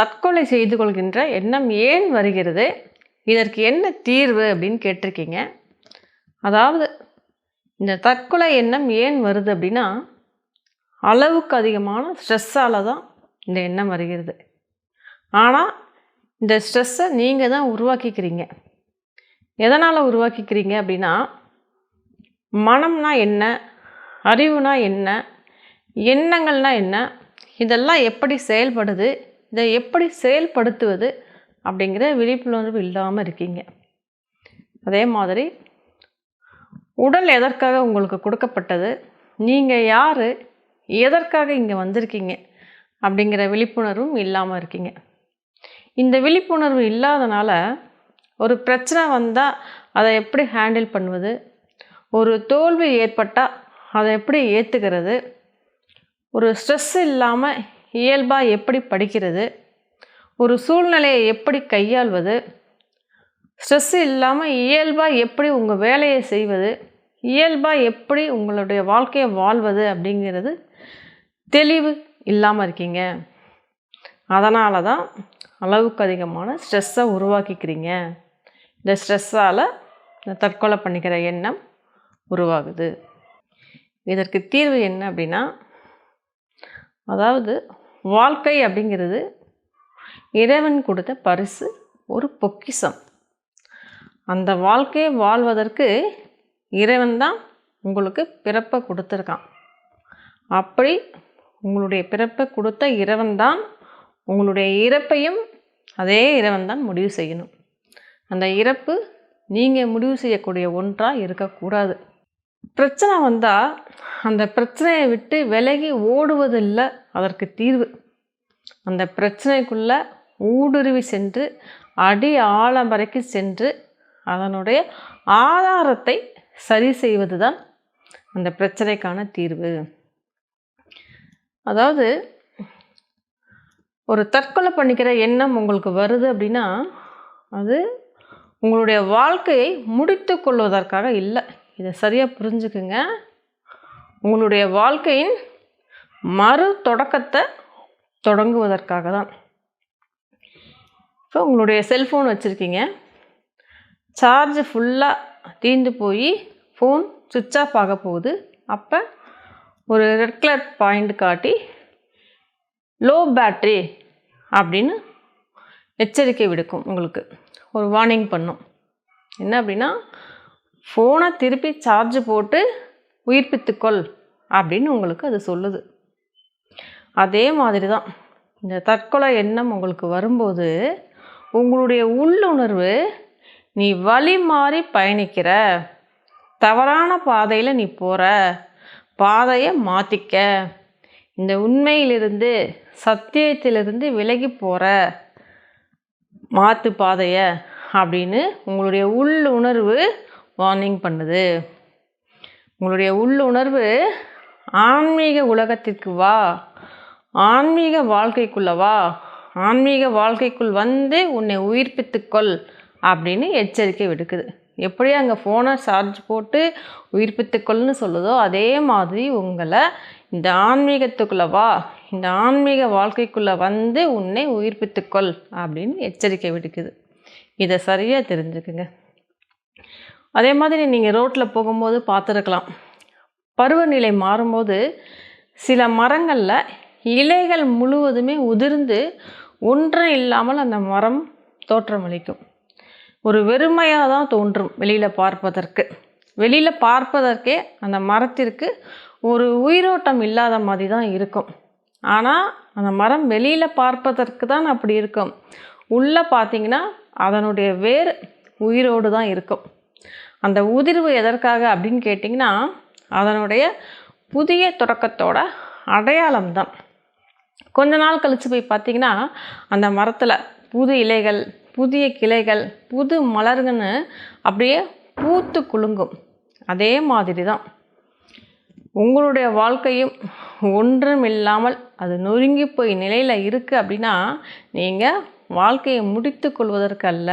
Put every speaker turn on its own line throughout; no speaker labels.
தற்கொலை செய்து கொள்கின்ற எண்ணம் ஏன் வருகிறது? இதற்கு என்ன தீர்வு அப்படின்னு கேட்டிருக்கீங்க. அதாவது இந்த தற்கொலை எண்ணம் ஏன் வருது அப்படின்னா அளவுக்கு அதிகமான ஸ்ட்ரெஸ்ஸால் தான் இந்த எண்ணம் வருகிறது. ஆனால் இந்த ஸ்ட்ரெஸ்ஸை நீங்கள் தான் உருவாக்கிக்கிறீங்க. எதனால் உருவாக்கிக்கிறீங்க அப்படின்னா மனம்னா என்ன அறிவுனா என்ன எண்ணங்கள்னா என்ன இதெல்லாம் எப்படி செயல்படுது இதை எப்படி செயல்படுத்துவது அப்படிங்கிற விழிப்புணர்வு இல்லாமல் இருக்கீங்க. அதே மாதிரி உடல் எதற்காக உங்களுக்கு கொடுக்கப்பட்டது நீங்கள் யார் எதற்காக இங்கே வந்திருக்கீங்க அப்படிங்கிற விழிப்புணர்வும் இல்லாமல் இருக்கீங்க. இந்த விழிப்புணர்வு இல்லாதனால ஒரு பிரச்சனை வந்தால் அதை எப்படி ஹேண்டில் பண்ணுவது ஒரு தோல்வி ஏற்பட்டால் அதை எப்படி ஏற்றுக்கிறது ஒரு ஸ்ட்ரெஸ் இல்லாமல் இயல்பாக எப்படி படிக்கிறது? ஒரு சூழ்நிலையை எப்படி கையாள்வது? ஸ்ட்ரெஸ் இல்லாமல் இயல்பாக எப்படி உங்கள் வேலையை செய்வது? இயல்பாக எப்படி உங்களுடைய வாழ்க்கையை வாழ்வது அப்படிங்கிறது தெளிவு இல்லாமல் இருக்கீங்க. அதனால தான் அளவுக்கு அதிகமான ஸ்ட்ரெஸ்ஸை உருவாக்கிக்கிறீங்க. இந்த ஸ்ட்ரெஸ்ஸால் தற்கொலை பண்ணிக்கிற எண்ணம் உருவாகுது. இதற்கு தீர்வு என்ன அப்படின்னா அதாவது வாழ்க்கை அப்படிங்கிறது இறைவன் கொடுத்த பரிசு ஒரு பொக்கிஷம். அந்த வாழ்க்கையை வாழ்வதற்கு இறைவன் தான் உங்களுக்கு பிறப்பை கொடுத்துருக்கான். அப்படி உங்களுடைய பிறப்பை கொடுத்த இறைவன் தான் உங்களுடைய இறப்பையும் அதே இறைவன் தான் முடிவு செய்யணும். அந்த இறப்பு நீங்கள் முடிவு செய்யக்கூடிய ஒன்றாக இருக்கக்கூடாது. பிரச்சனை வந்தால் அந்த பிரச்சனையை விட்டு விலகி ஓடுவதில்லை அதற்கு தீர்வு. அந்த பிரச்சனைக்குள்ளே ஊடுருவி சென்று அடி ஆழம் வரைக்கும் சென்று அதனுடைய ஆதாரத்தை சரி செய்வது தான் அந்த பிரச்சனைக்கான தீர்வு. அதாவது ஒரு தற்கொலை பண்ணிக்கிற எண்ணம் உங்களுக்கு வருது அப்படின்னா அது உங்களுடைய வாழ்க்கையை முடித்து கொள்வதற்காக இல்லை. இதை சரியாக புரிஞ்சுக்குங்க. உங்களுடைய வாழ்க்கையின் மறு தொடக்கத்தை தொடங்குவதற்காக தான். இப்போ உங்களுடைய செல்ஃபோன் வச்சுருக்கீங்க. சார்ஜ் ஃபுல்லாக தீர்ந்து போய் ஃபோன் சுவிட்ச் ஆஃப் ஆக போகுது. அப்போ ஒரு ரெட் கலர் பாயிண்ட் காட்டி லோ பேட்ரி அப்படின்னு எச்சரிக்கை விடுக்கும் உங்களுக்கு. ஒரு வார்னிங் பண்ணும். என்ன அப்படின்னா ஃபோனை திருப்பி சார்ஜ் போட்டு உயிர்ப்பித்துக்கொள் அப்படின்னு உங்களுக்கு அது சொல்லுது. அதே மாதிரி தான் இந்த தற்கொலை எண்ணம் உங்களுக்கு வரும்போது உங்களுடைய உள்ளுணர்வு நீ வழி மாறி பயணிக்கிற தவறான பாதையில் நீ போகிற பாதையை மாற்றிக்க இந்த உண்மையிலிருந்து சத்தியத்திலிருந்து விலகி போகிற மாற்று பாதையை அப்படின்னு உங்களுடைய உள்ளுணர்வு வார்னிங் பண்ணுது. உங்களுடைய உள்ளுணர்வு ஆன்மீக உலகத்திற்கு வா. ஆன்மீக வாழ்க்கைக்குள்ள வா. ஆன்மீக வாழ்க்கைக்குள் வந்து உன்னை உயிர்ப்பித்துக்கொள் அப்படின்னு எச்சரிக்கை விடுக்குது. எப்படி அங்கே ஃபோனை சார்ஜ் போட்டு உயிர்ப்பித்துக்கொள்னு சொல்லுதோ அதே மாதிரி உங்களை இந்த ஆன்மீகத்துக்குள்ளே வா. இந்த ஆன்மீக வாழ்க்கைக்குள்ளே வந்து உன்னை உயிர்ப்பித்துக்கொள் அப்படின்னு எச்சரிக்கை விடுக்குது. இதை சரியாக தெரிஞ்சுக்குங்க. அதே மாதிரி நீங்கள் ரோட்டில் போகும்போது பார்த்துருக்கலாம். பருவநிலை மாறும்போது சில மரங்களில் இலைகள் முழுவதுமே உதிர்ந்து ஒன்றும் இல்லாமல் அந்த மரம் தோற்றமளிக்கும் ஒரு வெறுமையாக தான் தோன்றும் வெளியில் பார்ப்பதற்கு. வெளியில் பார்ப்பதற்கே அந்த மரத்திற்கு ஒரு உயிரோட்டம் இல்லாத மாதிரி தான் இருக்கும். ஆனால் அந்த மரம் வெளியில் பார்ப்பதற்கு தான் அப்படி இருக்கும். உள்ளே பார்த்தீங்கன்னா அதனுடைய வேர் உயிரோடு தான் இருக்கும். அந்த உதிர்வு எதற்காக அப்படின்னு கேட்டிங்கன்னா அதனுடைய புதிய தொடக்கத்தோட அடையாளம் தான் கொஞ்ச நாள் கழித்து போய் பார்த்தீங்கன்னா அந்த மரத்தில் புது இலைகள் புதிய கிளைகள் புது மலர்கள்னு அப்படியே பூத்து குலுங்கும். அதே மாதிரி தான் உங்களுடைய வாழ்க்கையும் ஒன்றும் இல்லாமல் அது நொறுங்கி போய் நிலையில் இருக்குது அப்படின்னா நீங்கள் வாழ்க்கையை முடித்து கொள்வதற்கல்ல.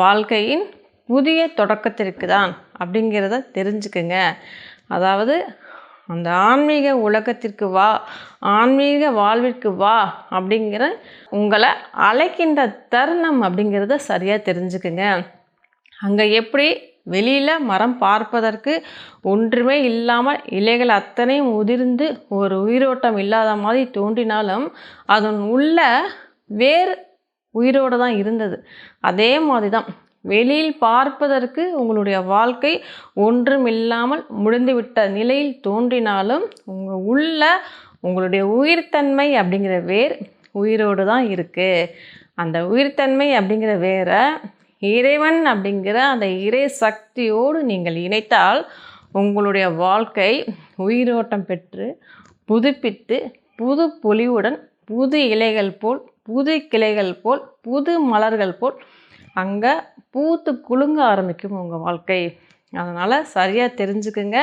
வாழ்க்கையின் புதிய தொடக்கத்திற்கு தான் அப்படிங்கிறத தெரிஞ்சுக்குங்க. அதாவது அந்த ஆன்மீக உலகத்திற்கு வா ஆன்மீக வாழ்விற்கு வா அப்படிங்கிற உங்களை அழைக்கின்ற தருணம் அப்படிங்கிறத சரியாக தெரிஞ்சுக்குங்க. அங்கே எப்படி வெளியில் மரம் பார்ப்பதற்கு ஒன்றுமே இல்லாமல் இலைகள் அத்தனையும் உதிர்ந்து ஒரு உயிரோட்டம் இல்லாத மாதிரி தோன்றினாலும் அதன் உள்ள வேறு உயிரோடு தான் இருந்தது. அதே மாதிரி தான் வெளியில் பார்ப்பதற்கு உங்களுடைய வாழ்க்கை ஒன்றும் இல்லாமல் முடிந்துவிட்ட நிலையில் தோன்றினாலும் உங்கள் உள்ள உங்களுடைய உயிர்த்தன்மை அப்படிங்கிற வேர் உயிரோடு தான் இருக்குது அந்த உயிர்த்தன்மை அப்படிங்கிற வேரை இறைவன் அப்படிங்கிற அந்த இறை சக்தியோடு நீங்கள் இணைத்தால் உங்களுடைய வாழ்க்கை உயிரோட்டம் பெற்று புதுப்பித்து புது பொலிவுடன் புது இலைகள் போல் புது கிளைகள் போல் புது மலர்கள் போல் அங்கே பூத்து குலுங்க ஆரம்பிக்கும் உங்கள் வாழ்க்கை. அதனால் சரியாக தெரிஞ்சுக்குங்க.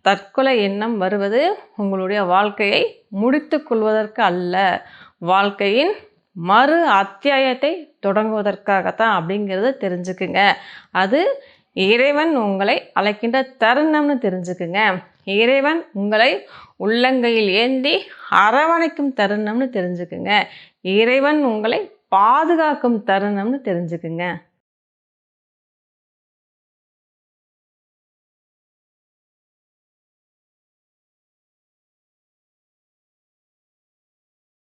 தற்கொலை எண்ணம் வருவது உங்களுடைய வாழ்க்கையை முடித்து கொள்வதற்கு அல்ல. வாழ்க்கையின் மறு அத்தியாயத்தை தொடங்குவதற்காகத்தான் அப்படிங்கிறத தெரிஞ்சுக்குங்க. அது இறைவன் உங்களை அழைக்கின்ற தருணம்னு தெரிஞ்சுக்குங்க. இறைவன் உங்களை உள்ளங்கையில் ஏந்தி அரவணைக்கும் தருணம்னு தெரிஞ்சுக்குங்க. இறைவன் உங்களை பாதுகாக்கும் தருணம்னு தெரிஞ்சுக்குங்க.